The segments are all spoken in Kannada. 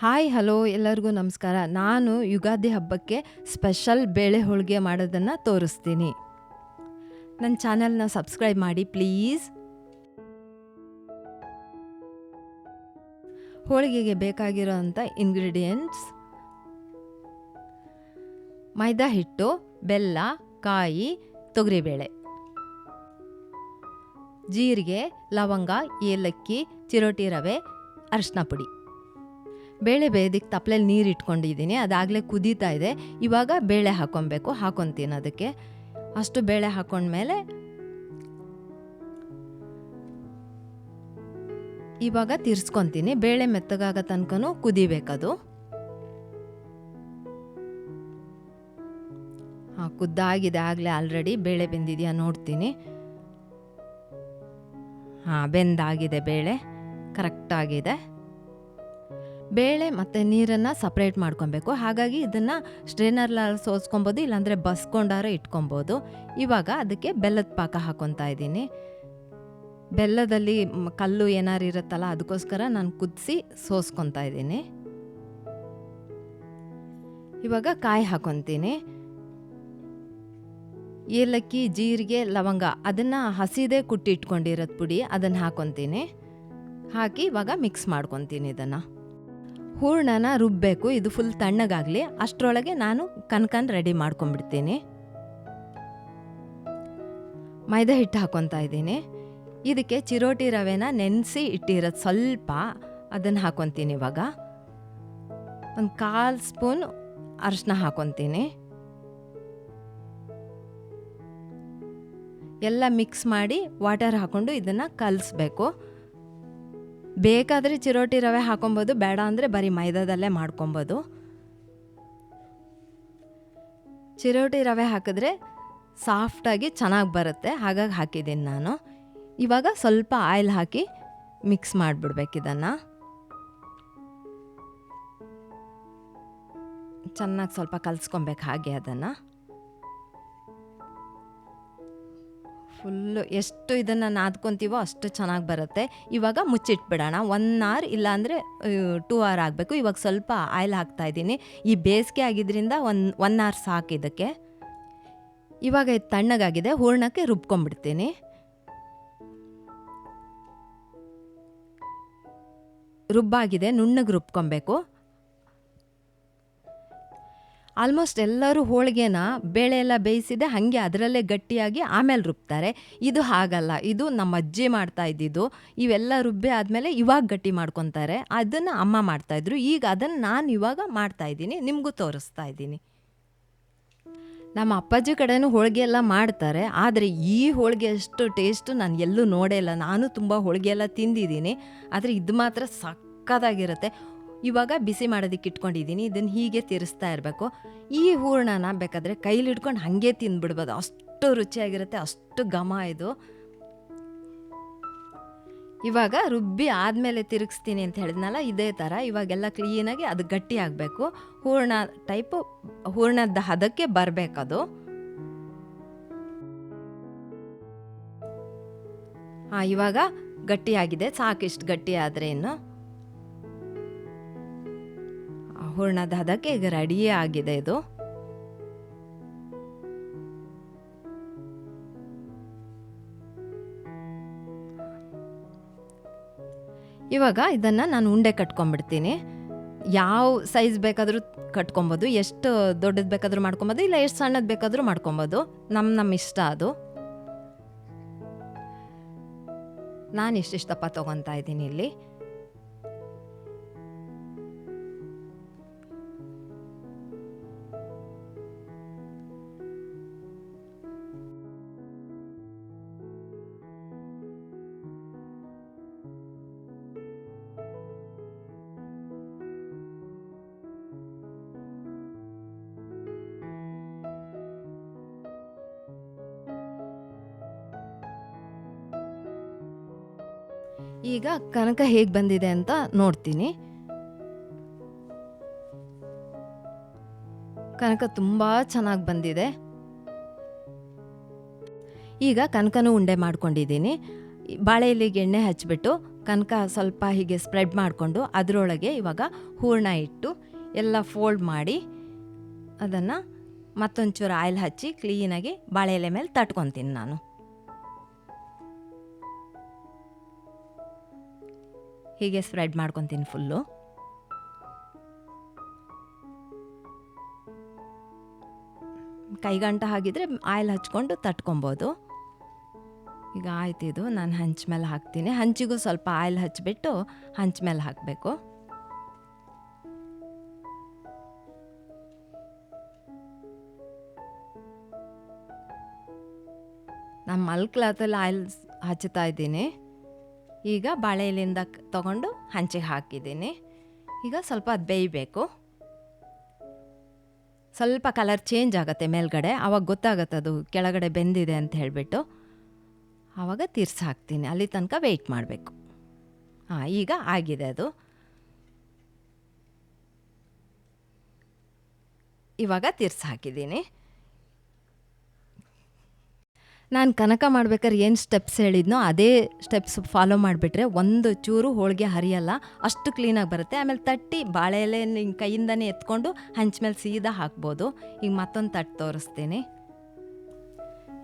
ಹಾಯ್, ಹಲೋ, ಎಲ್ಲರಿಗೂ ನಮಸ್ಕಾರ. ನಾನು ಯುಗಾದಿ ಹಬ್ಬಕ್ಕೆ ಸ್ಪೆಷಲ್ ಬೇಳೆ ಹೋಳಿಗೆ ಮಾಡೋದನ್ನು ತೋರಿಸ್ತೀನಿ. ನನ್ನ ಚಾನಲ್ನ ಸಬ್ಸ್ಕ್ರೈಬ್ ಮಾಡಿ, ಪ್ಲೀಸ್. ಹೋಳಿಗೆಗೆ ಬೇಕಾಗಿರೋ ಅಂಥ ಇಂಗ್ರೀಡಿಯೆಂಟ್ಸ್ ಮೈದಾ ಹಿಟ್ಟು, ಬೆಲ್ಲ, ಕಾಯಿ, ತೊಗರಿಬೇಳೆ. ಜೀರಿಗೆ, ಲವಂಗ, ಏಲಕ್ಕಿ, ಚಿರೋಟಿ ರವೆ ಅರಿಶಿನ ಪುಡಿ. ಬೇಳೆ ಬೇಯೋದಕ್ಕೆ ತಪ್ಪಲೆಲ್ಲಿ ನೀರು ಇಟ್ಕೊಂಡಿದ್ದೀನಿ ಅದಾಗಲೇ ಕುದೀತಾ ಇದೆ. ಇವಾಗ ಬೇಳೆ ಹಾಕೊಬೇಕು, ಹಾಕೊತೀನಿ ಅದಕ್ಕೆ. ಅಷ್ಟು ಬೇಳೆ ಹಾಕೊಂಡ್ಮೇಲೆ ಇವಾಗ ತಿರ್ಸ್ಕೊತೀನಿ. ಬೇಳೆ ಮೆತ್ತಗಾಗ ತನಕನೂ ಕುದಿಬೇಕದು. ಹಾಂ, ಕುದ್ದಾಗಿದೆ, ಆಗಲೇ ಆಲ್ರೆಡಿ ಬೇಳೆ ಬೆಂದಿದೆಯಾ ನೋಡ್ತೀನಿ. ಹಾಂ, ಬೆಂದಾಗಿದೆ ಬೇಳೆ ಕರೆಕ್ಟಾಗಿದೆ ಬೇಳೆ ಮತ್ತು ನೀರನ್ನು ಸಪ್ರೇಟ್ ಮಾಡ್ಕೊಬೇಕು. ಹಾಗಾಗಿ ಇದನ್ನು ಸ್ಟ್ರೇನರ್ಲಲ್ಲಿ ಸೋಸ್ಕೊಬೋದು, ಇಲ್ಲಾಂದರೆ ಬಸ್ಕೊಂಡಾರ ಇಟ್ಕೊಬೋದು. ಇವಾಗ ಅದಕ್ಕೆ ಬೆಲ್ಲದ ಪಾಕ ಹಾಕೊತಾ ಇದ್ದೀನಿ. ಬೆಲ್ಲದಲ್ಲಿ ಕಲ್ಲು ಏನಾರು ಇರುತ್ತಲ್ಲ, ಅದಕ್ಕೋಸ್ಕರ ನಾನು ಕುದಿಸಿ ಸೋಸ್ಕೊತಾ ಇದ್ದೀನಿ. ಇವಾಗ ಕಾಯಿ ಹಾಕೊತೀನಿ. ಏಲಕ್ಕಿ, ಜೀರಿಗೆ, ಲವಂಗ, ಅದನ್ನು ಹಸಿದೇ ಕುಟ್ಟಿ ಇಟ್ಕೊಂಡಿರೋದು ಪುಡಿ ಅದನ್ನು ಹಾಕೊತೀನಿ. ಹಾಕಿ ಇವಾಗ ಮಿಕ್ಸ್ ಮಾಡ್ಕೊತೀನಿ ಇದನ್ನು. ಹೂರ್ಣನ ರುಬ್ಬಬೇಕು ಇದು ಫುಲ್ ತಣ್ಣಗಾಗಲಿ. ಅಷ್ಟರೊಳಗೆ ನಾನು ಕನ್ಕನ್ ರೆಡಿ ಮಾಡ್ಕೊಂಡ್ಬಿಡ್ತೀನಿ. ಮೈದಾ ಹಿಟ್ಟು ಹಾಕೊತಾ ಇದ್ದೀನಿ. ಇದಕ್ಕೆ ಚಿರೋಟಿ ರವೆನ ನೆನೆಸಿ ಇಟ್ಟಿರೋದು ಸ್ವಲ್ಪ ಅದನ್ನು ಹಾಕೊತೀನಿ ಇವಾಗ. ಒಂದು ಕಾಲು ಸ್ಪೂನ್ ಅರಿಶಿನ ಹಾಕೊತೀನಿ. ಎಲ್ಲ ಮಿಕ್ಸ್ ಮಾಡಿ ವಾಟರ್ ಹಾಕ್ಕೊಂಡು ಇದನ್ನು ಕಲಿಸ್ಬೇಕು. ಬೇಕಾದರೆ ಚಿರೋಟಿ ರವೆ ಹಾಕೊಬೋದು, ಬೇಡ ಅಂದರೆ ಬರೀ ಮೈದಾದಲ್ಲೇ ಮಾಡ್ಕೊಬೋದು. ಚಿರೋಟಿ ರವೆ ಹಾಕಿದ್ರೆ ಸಾಫ್ಟಾಗಿ ಚೆನ್ನಾಗಿ ಬರುತ್ತೆ, ಹಾಗಾಗಿ ಹಾಕಿದ್ದೀನಿ ನಾನು. ಇವಾಗ ಸ್ವಲ್ಪ ಆಯಿಲ್ ಹಾಕಿ ಮಿಕ್ಸ್ ಮಾಡಿಬಿಡ್ಬೇಕು ಇದನ್ನು. ಚೆನ್ನಾಗಿ ಸ್ವಲ್ಪ ಕಲಿಸ್ಕೊಬೇಕು ಹಾಗೆ ಅದನ್ನು. ಫುಲ್ಲು ಎಷ್ಟು ಇದನ್ನು ನಾದ್ಕೊತೀವೋ ಅಷ್ಟು ಚೆನ್ನಾಗಿ ಬರುತ್ತೆ. ಇವಾಗ ಮುಚ್ಚಿಟ್ಬಿಡೋಣ. ಒನ್ ಅವರ್ ಇಲ್ಲಾಂದರೆ ಟೂ ಅವರ್ ಆಗಬೇಕು. ಇವಾಗ ಸ್ವಲ್ಪ ಆಯಿಲ್ ಹಾಕ್ತಾ ಇದ್ದೀನಿ. ಈ ಬೇಸಿಗೆ ಆಗಿದ್ದರಿಂದ ಒನ್ ಒನ್ ಅವರ್ ಸಾಕು ಇದಕ್ಕೆ. ಇವಾಗ ಇದು ತಣ್ಣಗಾಗಿದೆ. ಹೂರ್ಣಕ್ಕೆ ರುಬ್ಕೊಂಡ್ಬಿಡ್ತೀನಿ. ರುಬ್ಬಾಗಿದೆ. ನುಣ್ಣಗೆ ರುಬ್ಕೊಬೇಕು. ಆಲ್ಮೋಸ್ಟ್ ಎಲ್ಲರೂ ಹೋಳಿಗೆನ ಬೇಳೆ ಎಲ್ಲ ಬೇಯಿಸಿದೆ, ಹಾಗೆ ಅದರಲ್ಲೇ ಗಟ್ಟಿಯಾಗಿ ಆಮೇಲೆ ರುಬ್ತಾರೆ. ಇದು ಹಾಗಲ್ಲ, ಇದು ನಮ್ಮ ಅಜ್ಜಿ ಮಾಡ್ತಾ ಇದ್ದಿದ್ದು. ಇವೆಲ್ಲ ರುಬ್ಬಿ ಆದಮೇಲೆ ಇವಾಗ ಗಟ್ಟಿ ಮಾಡ್ಕೊತಾರೆ. ಅದನ್ನು ಅಮ್ಮ ಮಾಡ್ತಾಯಿದ್ರು ಈಗ ಅದನ್ನು ನಾನು ಇವಾಗ ಮಾಡ್ತಾ ಇದ್ದೀನಿ, ನಿಮಗೂ ತೋರಿಸ್ತಾ ಇದ್ದೀನಿ. ನಮ್ಮ ಅಪ್ಪಾಜಿ ಕಡೆನೂ ಹೋಳಿಗೆ ಎಲ್ಲ ಮಾಡ್ತಾರೆ, ಆದರೆ ಈ ಹೋಳಿಗೆ ಅಷ್ಟು ಟೇಸ್ಟು ನಾನು ಎಲ್ಲೂ ನೋಡೇ ಇಲ್ಲ. ನಾನು ತುಂಬ ಹೋಳಿಗೆ ಎಲ್ಲ ತಿಂದಿದ್ದೀನಿ, ಆದರೆ ಇದು ಮಾತ್ರ ಸಕ್ಕತ್ತಾಗಿರುತ್ತೆ. ಇವಾಗ ಬಿಸಿ ಮಾಡೋದಕ್ಕೆ ಇಟ್ಕೊಂಡಿದ್ದೀನಿ, ಇದನ್ನು ಹೀಗೆ ತಿರ್ಸ್ತಾ ಇರಬೇಕು. ಈ ಹೂರ್ಣನ ಬೇಕಾದರೆ ಕೈಲಿ ಹಿಡ್ಕೊಂಡು ಹಾಗೆ ತಿಂದ್ಬಿಡ್ಬೋದು. ಅಷ್ಟು ರುಚಿಯಾಗಿರುತ್ತೆ, ಅಷ್ಟು ಘಮ ಇದು. ಇವಾಗ ರುಬ್ಬಿ ಆದಮೇಲೆ ತಿರುಗಿಸ್ತೀನಿ ಅಂತ ಹೇಳಿದ್ನಲ್ಲ, ಇದೇ ಥರ. ಇವಾಗೆಲ್ಲ ಕ್ಲೀನಾಗಿ ಅದು ಗಟ್ಟಿ ಆಗಬೇಕು. ಹೂರ್ಣ ಟೈಪು, ಹೂರ್ಣದ ಹದಕ್ಕೆ ಬರಬೇಕದು. ಹಾಂ ಇವಾಗ ಗಟ್ಟಿಯಾಗಿದೆ, ಸಾಕಿಷ್ಟು ಗಟ್ಟಿ ಆದರೆ ಇನ್ನು. ಹೂರ್ಣದ ಹದಕ್ಕೆ ಈಗ ರೆಡಿಯೇ ಆಗಿದೆ ಇದು. ಇವಾಗ ಇದನ್ನು ನಾನು ಉಂಡೆ ಕಟ್ಕೊಂಡ್ಬಿಡ್ತೀನಿ. ಯಾವ ಸೈಜ್ ಬೇಕಾದರೂ ಕಟ್ಕೊಬೋದು, ಎಷ್ಟು ದೊಡ್ಡದು ಬೇಕಾದರೂ ಮಾಡ್ಕೊಬೋದು, ಇಲ್ಲ ಎಷ್ಟು ಸಣ್ಣದು ಬೇಕಾದರೂ ಮಾಡ್ಕೊಬೋದು. ನಮ್ಮ ನಮ್ಮ ಇಷ್ಟ ಅದು. ನಾನು ಇಷ್ಟಿಷ್ಟಪ್ಪ ತೊಗೊತಾ ಇದ್ದೀನಿ ಇಲ್ಲಿ. ಈಗ ಕನಕ ಹೇಗೆ ಬಂದಿದೆ ಅಂತ ನೋಡ್ತೀನಿ. ಕನಕ ತುಂಬ ಚೆನ್ನಾಗಿ ಬಂದಿದೆ. ಈಗ ಕನಕನೂ ಉಂಡೆ ಮಾಡ್ಕೊಂಡಿದ್ದೀನಿ. ಬಾಳೆ ಎಲೆಗೆ ಎಣ್ಣೆ ಹಚ್ಚಿಬಿಟ್ಟು ಕನಕ ಸ್ವಲ್ಪ ಹೀಗೆ ಸ್ಪ್ರೆಡ್ ಮಾಡಿಕೊಂಡು ಅದರೊಳಗೆ ಇವಾಗ ಹೂರಣ ಇಟ್ಟು ಎಲ್ಲ ಫೋಲ್ಡ್ ಮಾಡಿ ಅದನ್ನು ಮತ್ತೊಂಚೂರು ಆಯಿಲ್ ಹಚ್ಚಿ ಕ್ಲೀನಾಗಿ ಬಾಳೆ ಎಲೆ ಮೇಲೆ ತಟ್ಕೊತೀನಿ ನಾನು. ಹೀಗೆ ಸ್ಪ್ರೆಡ್ ಮಾಡ್ಕೊತೀನಿ ಫುಲ್ಲು ಕೈಗಂಟ ಹಾಗಿದ್ರೆ ಆಯಿಲ್ ಹಚ್ಕೊಂಡು ತಟ್ಕೊಬೋದು. ಈಗ ಆಯ್ತು ಇದು, ನಾನು ಹಂಚ್ ಮೇಲೆ ಹಾಕ್ತೀನಿ. ಹಂಚಿಗೂ ಸ್ವಲ್ಪ ಆಯಿಲ್ ಹಚ್ಚಿಬಿಟ್ಟು ಹಂಚ್ ಮೇಲೆ ಹಾಕಬೇಕು. ನಾನು ಮಲ್ ಕ್ಲಾತಲ್ಲಿ ಆಯಿಲ್ ಇದ್ದೀನಿ. ಈಗ ಬಾಳೆ ತಗೊಂಡು ಹಂಚಿಗೆ ಹಾಕಿದ್ದೀನಿ. ಈಗ ಸ್ವಲ್ಪ ಅದು ಬೇಯಬೇಕು. ಸ್ವಲ್ಪ ಕಲರ್ ಚೇಂಜ್ ಆಗುತ್ತೆ ಮೇಲ್ಗಡೆ. ಆವಾಗ ಗೊತ್ತಾಗುತ್ತೆ ಅದು ಕೆಳಗಡೆ ಬೆಂದಿದೆ ಅಂತ ಹೇಳಿಬಿಟ್ಟು. ಆವಾಗ ತಿರ್ಸಿ ಹಾಕ್ತೀನಿ. ಅಲ್ಲಿ ತನಕ ವೆಯ್ಟ್ ಮಾಡಬೇಕು. ಹಾಂ, ಈಗ ಆಗಿದೆ ಅದು. ಇವಾಗ ತಿರ್ಸಿ ಹಾಕಿದ್ದೀನಿ. ನಾನು ಕನಕ ಮಾಡ್ಬೇಕಾದ್ರೆ ಏನು ಸ್ಟೆಪ್ಸ್ ಹೇಳಿದ್ನೋ ಅದೇ ಸ್ಟೆಪ್ಸ್ ಫಾಲೋ ಮಾಡಿಬಿಟ್ರೆ ಒಂದು ಚೂರು ಹೋಳಿಗೆ ಹರಿಯಲ್ಲ, ಅಷ್ಟು ಕ್ಲೀನಾಗಿ ಬರುತ್ತೆ. ಆಮೇಲೆ ತಟ್ಟಿ ಬಾಳೆ ಎಲೆ ಹಿಂಗೆ ಕೈಯಿಂದನೇ ಎತ್ಕೊಂಡು ಹಂಚ ಮೇಲೆ ಸೀದಾ ಹಾಕ್ಬೋದು. ಈಗ ಮತ್ತೊಂದು ತಟ್ಟು ತೋರಿಸ್ತೀನಿ.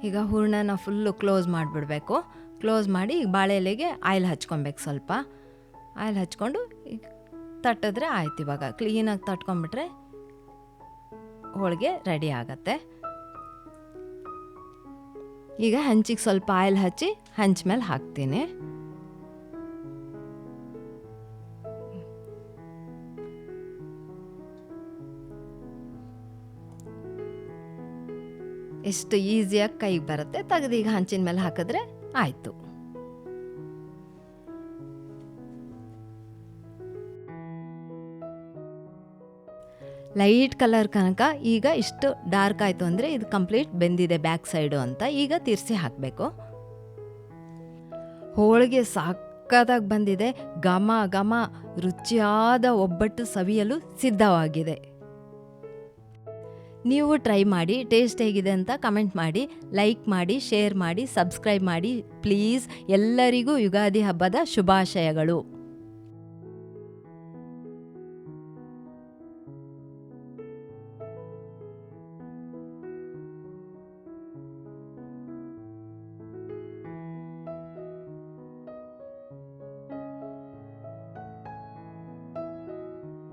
ಈಗ ಹೂರ್ಣನ ಫುಲ್ಲು ಕ್ಲೋಸ್ ಮಾಡಿಬಿಡ್ಬೇಕು. ಕ್ಲೋಸ್ ಮಾಡಿ ಈಗ ಬಾಳೆ ಎಲೆಗೆ ಆಯಿಲ್ ಹಚ್ಕೊಬೇಕು ಸ್ವಲ್ಪ. ಆಯಿಲ್ ಹಚ್ಕೊಂಡು ಈಗ ತಟ್ಟಿದ್ರೆ ಆಯ್ತು ಇವಾಗ. ಕ್ಲೀನಾಗಿ ತಟ್ಕೊಂಬಿಟ್ರೆ ಹೋಳಿಗೆ ರೆಡಿ ಆಗತ್ತೆ. ಈಗ ಹಂಚಿಗೆ ಸ್ವಲ್ಪ ಆಯಿಲ್ ಹಚ್ಚಿ ಹಂಚ ಮೇಲೆ ಹಾಕ್ತೀನಿ. ಎಷ್ಟು ಈಸಿಯಾಗಿ ಕೈಗೆ ಬರುತ್ತೆ, ತೆಗೆದು ಈಗ ಹಂಚಿನ ಮೇಲೆ ಹಾಕಿದ್ರೆ ಆಯಿತು. ಲೈಟ್ ಕಲರ್ ಕನಕ ಈಗ ಇಷ್ಟು ಡಾರ್ಕ್ ಆಯಿತು ಅಂದರೆ ಇದು ಕಂಪ್ಲೀಟ್ ಬೆಂದಿದೆ ಬ್ಯಾಕ್ ಸೈಡು ಅಂತ ಈಗ ತಿರ್ಸಿ ಹಾಕಬೇಕು. ಹೋಳಿಗೆ ಸಾಕದಾಗಿ ಬಂದಿದೆ. ಘಮ ಘಮ ರುಚಿಯಾದ ಒಬ್ಬಟ್ಟು ಸವಿಯಲು ಸಿದ್ಧವಾಗಿದೆ. ನೀವು ಟ್ರೈ ಮಾಡಿ, ಟೇಸ್ಟ್ ಹೇಗಿದೆ ಅಂತ ಕಮೆಂಟ್ ಮಾಡಿ, ಲೈಕ್ ಮಾಡಿ, ಶೇರ್ ಮಾಡಿ, ಸಬ್ಸ್ಕ್ರೈಬ್ ಮಾಡಿ, ಪ್ಲೀಸ್. ಎಲ್ಲರಿಗೂ ಯುಗಾದಿ ಹಬ್ಬದ ಶುಭಾಶಯಗಳು.